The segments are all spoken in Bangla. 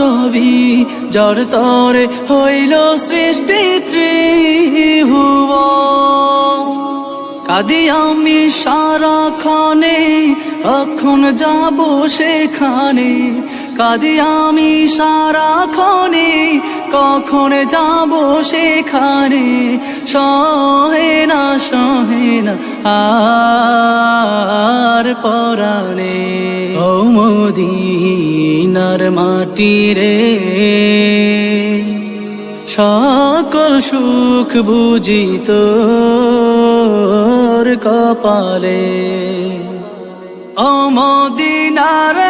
সবই যার তরে হইল সৃষ্টি ত্রিভুব কাদি আমি সারাক্ষণে, কখন যাব সেখানে? কাদি আমি সারাক্ষণে কখন যাব সেখানে? সহে না সহে না, আর পরাণে ও মদিনার মাটি রে। সকল সুখ বুঝিত কপালে। অমদিনারে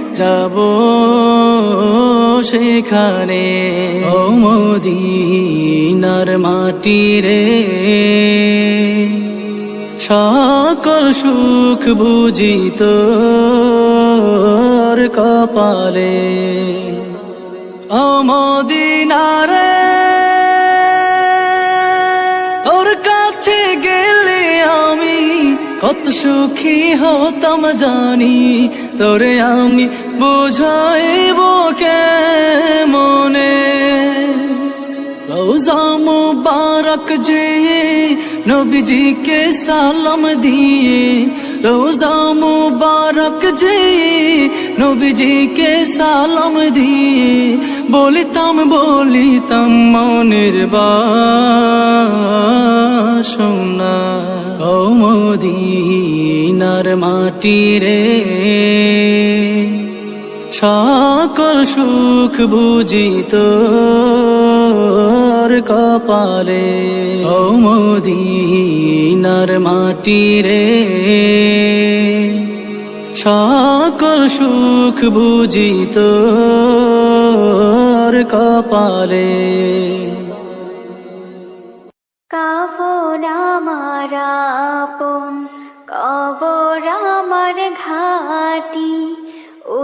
যাব সেখানে। ও মদিনার মাটি রে। সকল সুখ বুঝিত কপালে। অমদিনারে তোর কাছে গেলে আমি কত সুখী হতাম জানি। তোরে আমি বুঝাইব কে মনে রোজা মুবারক যে নবীজি কে সালাম দিয়ে রোজা মুবারক যে নবীজি কে সালাম দিয়ে, বলিতাম বলিতাম মনের বাসনা। ও মদিনার মাটি রে সকল সুখ বুঝিত কপালে। ও মদিনার মাটি রে সকল সুখ বুঝিত কপালে। কাফন আমার কবর আমার ঘাটি।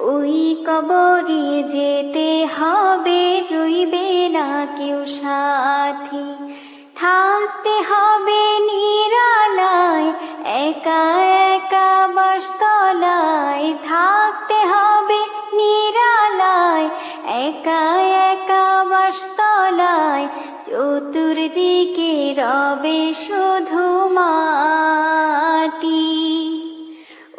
ওই কবরে যেতে হবে, রইবে না কেউ সাথী। থাকতে হবে নিরালায়, একা একা বাসতলায়। থাকতে হবে নিরালায়, একা একা বাসতলায়। চতুর্দিকে রবে শুধু মাটি।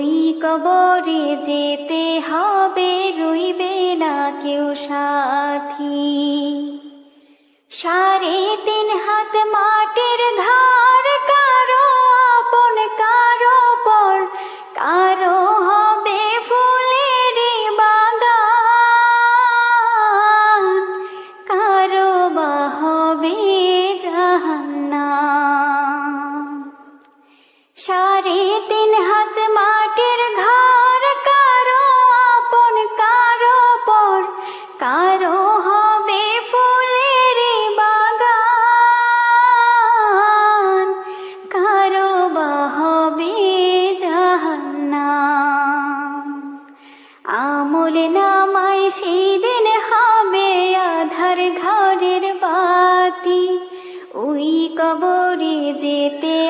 ওই কবরে যেতে হবে রইবে না কেউ সাথী। সাড়ে তিন হাত মাটির ধার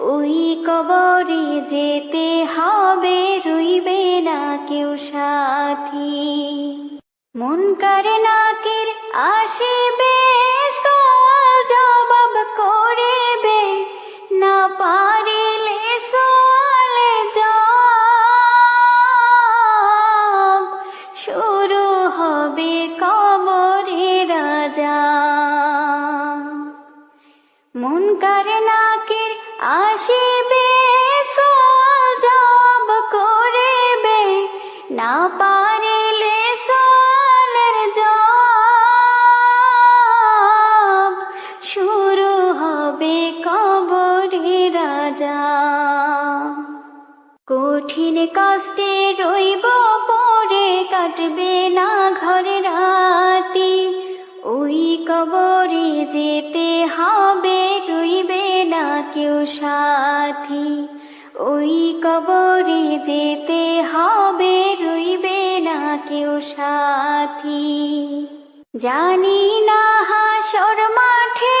ওই কবরে যেতে হবে, রইবে না কেউ সাথী। মন করে নাকের আসিবে জবাব করিবে, না পারিলে কষ্টে রইব, পরে কাটবে না ঘরে রাতি। ওই কবরে যেতে হবে, রইবে না কেউ সাথী। ওই কবরে যেতে হবে, রইবে না কেউ সাথী। জানি না হাসর মাঠে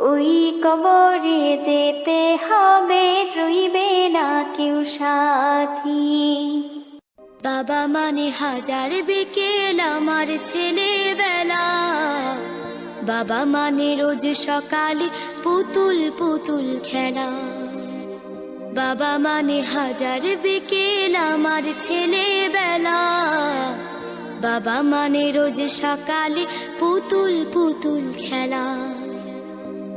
ওই কবরে যেতে হবে, রইবে না কেউ সাথী। বাবা মানে হাজার বিকেল আমার ছেলেবেলা। বাবা মানে রোজ সকালে পুতুল পুতুল খেলা। বাবা মানে হাজার বিকেল আমার ছেলেবেলা। বাবা মানে রোজ সকালে পুতুল পুতুল খেলা।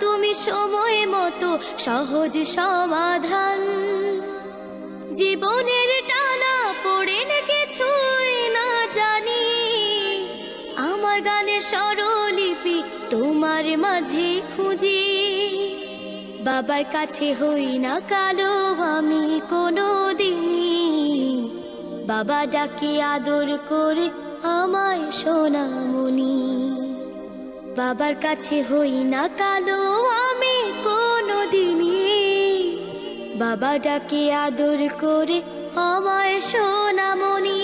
তুমি সময় মতো সহজ সমাধান। জীবনের টানা পড়ে না কিছুই না জানি। আমার গানের স্বরলিপি তোমার মাঝে খুঁজি। বাবার কাছে হই না কালো আমি কোনো দিনই বাবা ডাকে আদর করে আমায় সোনামণি। বাবার কাছে হই না কালো, আমি কোনো দিনই বাবা ডাকে আদর করে, আমায় সোনামণি।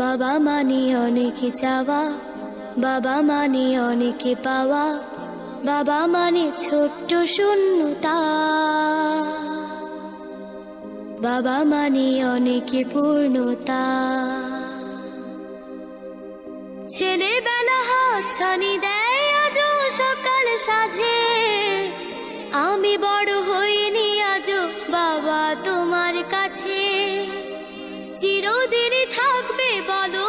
বাবা মানে অনেকে চাওয়া, বাবা মানে অনেকে পাওয়া। বাবা মানে ছোট্ট শূন্যতা। বাবা মানে অনেকে পূর্ণতা। ছেলেবেলা হাত ছানি দেয় আজ সকাল সাজে আমি বড় হইনি আজ বাবা তোমার কাছে। চিরদিনই থাকবে বলো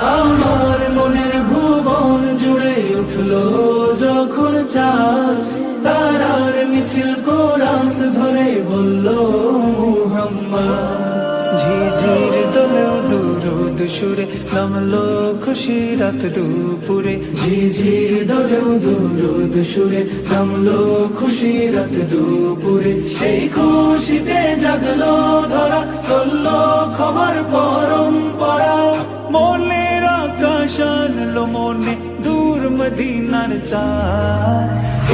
আমার মনের ভুবন জুড়ে উঠল যখন চাঁদ। তারার মিছিল কোরাস ধরে বলল ঝিঝির সুরে নামলো খুশি রাত দুপুরে। ঝিঝির দলেও দুরুদ সুরে নামলো খুশি রাত দুপুরে। সেই খুশিতে জাগলো ধরা, চলল খবর পরম্পরা। আকাশ আনলো মনে দূর মদিনার চার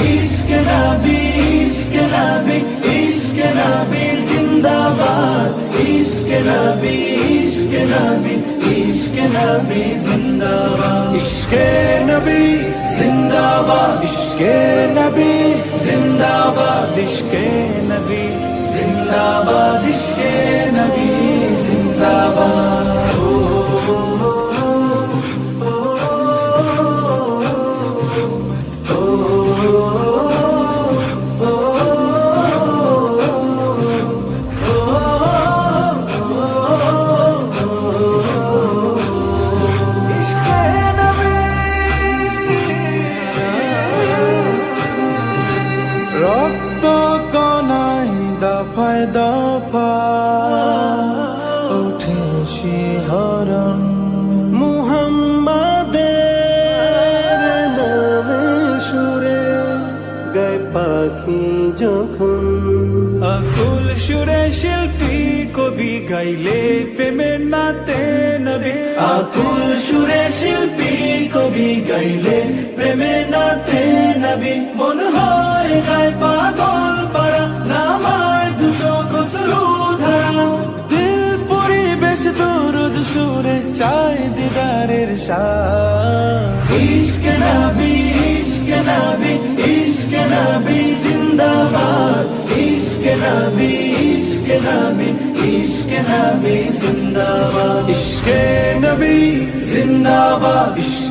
ইশক নবী ইশক নবী ইশক নবী জিন্দাবাদ ইশক নবী ইশক নবী ইশক নবী জিন্দাবাদ ইশক নবী জিন্দাবাদ ইশক নবী জিন্দাবাদ ইশক নবী জিন্দাবাদ ইশক নবী জিন্দাবাদ গাইলে প্রেমের নাতে নবী, মন হয় যায় পাগল পারা নামার দুটো কসলু ধারা। দিল পরিবেশ দরুদ সুরে চাই দিদারের শাহ ইশক নবী ইশক নবী ইশক নবী, জিন্দাবাদ। ইশক নবী ইশক নবী ইশক নবী, জিন্দাবাদ। ইশক নবী, জিন্দাবাদ।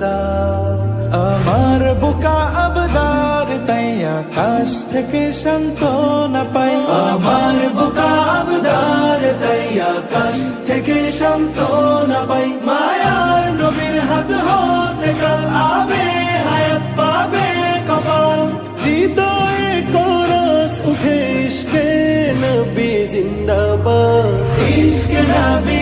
দাও আমার বোকা আবদার তাই আকাশ থেকে শান্তনা পাই। আমার বোকা আবদার তাই আকাশ থেকে শান্তনা পাই। মায়ার নবীর হাত হতে কাল আবে, হায়াত পাবে কপাল। হৃদয়ে করস উঠে, ইশকে নবী জিন্দাবাদ। ইশকে নবী